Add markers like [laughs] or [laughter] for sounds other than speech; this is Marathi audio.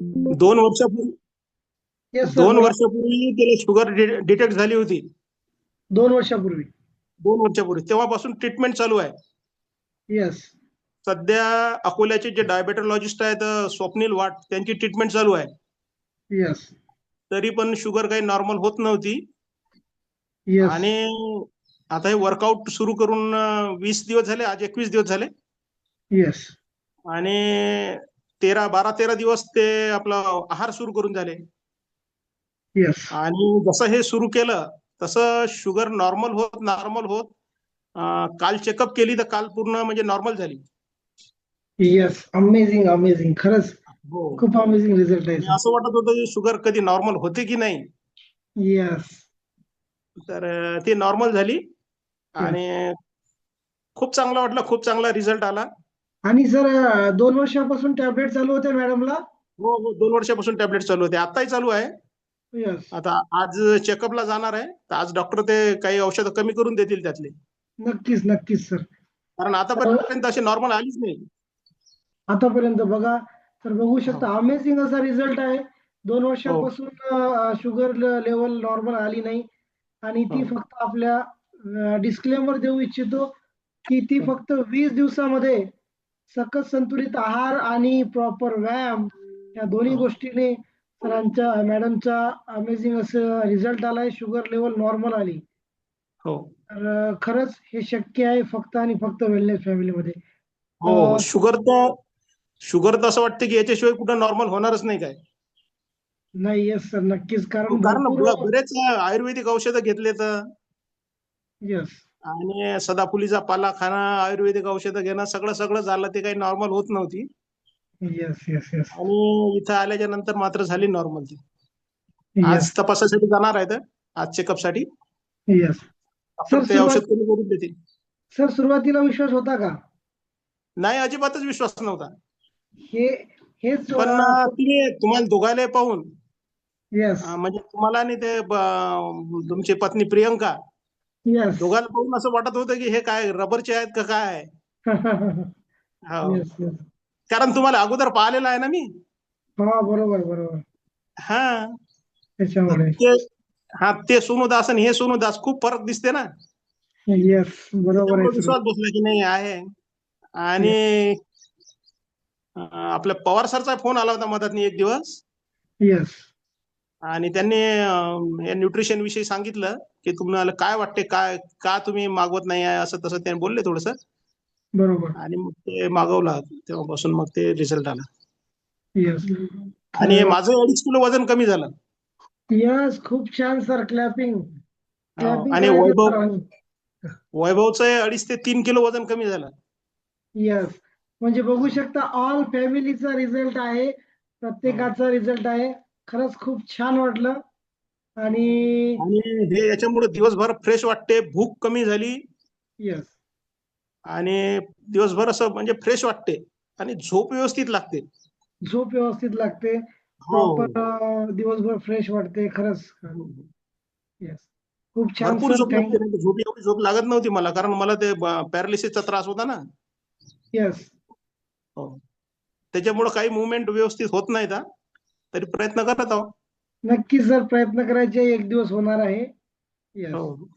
दोन वर्षापूर्वी दोन वर्षापूर्वी त्याला शुगर डिटेक्ट झाली होती. दोन वर्षापूर्वी. दोन वर्षापूर्वी. तेव्हापासून ट्रीटमेंट चालू आहे. येस सध्या अकोल्याचे जे डायबेटोलॉजिस्ट आहेत स्वप्नील वाट त्यांची ट्रीटमेंट चालू आहे. येस तरी पण शुगर काही नॉर्मल होत नव्हती. येस आणि आता हे वर्कआउट सुरू करून वीस दिवस झाले आज एकवीस दिवस झाले. येस आणि तेरा बारा तेरा दिवस ते आपलं आहार सुरू करून झाले. येस आणि जसं हे सुरू केलं तसं शुगर नॉर्मल होत नॉर्मल होत काल चेकअप केली तर काल पूर्ण म्हणजे नॉर्मल झाली. येस अमेझिंग अमेझिंग खरंच हो. खूप अमेझिंग रिझल्ट आहे. असं वाटत होतं की शुगर कधी नॉर्मल होते की नाही. येस तर ती नॉर्मल झाली. आणि खूप चांगलं वाटलं खूप चांगला रिझल्ट आला. आणि सर दोन वर्षापासून टॅबलेट चालू होते मॅडमला हो हो दोन वर्षापासून टॅबलेट चालू होते. आताही चालू आहे. येस आता आज चेकअपला जाणार आहे. तर आज डॉक्टर ते काही औषधं कमी करून देतील त्यातले. नक्कीच नक्कीच सर कारण आतापर्यंत असे नॉर्मल आलीच नाही. आतापर्यंत बघा तर बघू शकता अमेझिंग असा रिझल्ट आहे. दोन वर्षापासून शुगर लेवल नॉर्मल आली नाही. आणि ती हो. फक्त आपल्या डिस्क्लेमर देऊ इच्छितो की ती फक्त वीस दिवसामध्ये सकस संतुलित आहार आणि प्रॉपर व्यायाम या दोन्ही हो. गोष्टीने सरांच्या मॅडमचा अमेझिंग असं रिझल्ट आलाय. शुगर लेवल नॉर्मल आली. हो. तर खरंच हे शक्य आहे फक्त आणि फक्त वेलनेस फॅमिलीमध्ये हो शुगर तर शुगर तर असं वाटतं की याच्याशिवाय कुठं नॉर्मल होणारच नाही काय? नाही येस सर नक्कीच. कारण ब- बरेच आयुर्वेदिक औषधं घेतले तर येस आणि सदाफुलीचा पाला खाणं आयुर्वेदिक औषधं घेणं सगळं सगळं झालं ते काही नॉर्मल होत नव्हती. येस येस येस आणि इथं आल्याच्यानंतर मात्र झाली नॉर्मल ती. आज तपासासाठी जाणार आहेत आज चेकअपसाठी. येस डॉक्टर सर, ते सुरुवात- औषध कमी करून देतील. सर सुरुवातीला विश्वास होता का? नाही अजिबातच विश्वास नव्हता. हे हेच पण अं, तुम्ही तुम्हाला दोघायला पाहून येस अं, म्हणजे तुम्हाला आणि ते ब- तुमची पत्नी प्रियंका दोघांना पाहून असं वाटत होतं की हे काय रबरचे आहेत का काय? [laughs] हो. येस येस कारण तुम्हाला अगोदर पाहिलेलं आहे ना मी? हा बरोबर बरोबर. हा. त्याच्यामुळे. हा ते सोनू दास आणि हे सोनू दास खूप फरक दिसते ना? येस बरोबर आहे. विश्वास बसला की नाही आहे. आणि आपल्या पवार सरचा फोन आला होता मधात एक दिवस. येस आणि त्यांनी या न्यूट्रिशन विषयी सांगितलं की तुम्हाला काय वाटते काय का तुम्ही मागवत नाही आहे असं तसं त्यांनी बोलले थोडस. बरोबर. आणि मग ते मागवलं तेव्हापासून मग ते रिझल्ट आला. येस आणि माझं अडीच किलो वजन कमी झालं. यस खूप छान सर क्लॅपिंग हो, आणि वैभव वैभवचं अडीच ते तीन किलो वजन कमी झालं. यस म्हणजे बघू शकता ऑल फॅमिलीचा रिझल्ट आहे प्रत्येकाचा रिझल्ट आहे. खरंच खूप छान वाटलं. आणि आणि हे याच्यामुळे दिवसभर फ्रेश वाटते भूक कमी झाली. यस आणि दिवसभर असं म्हणजे फ्रेश वाटते. आणि झोप व्यवस्थित लागते. झोप व्यवस्थित लागते. हो. प्रॉपर दिवसभर फ्रेश वाटते खरंच. यस खूप छान भरपूर झोप लागते. नाही तर झोप एवढी झोप लागत नव्हती मला कारण मला ते पॅरालिसिसचा त्रास होता ना. यस त्याच्यामुळे काही मुवमेंट व्यवस्थित होत नाहीत हा. तरी प्रयत्न करत आहोत नक्की सर प्रयत्न करायचे एक दिवस होणार आहे. हो.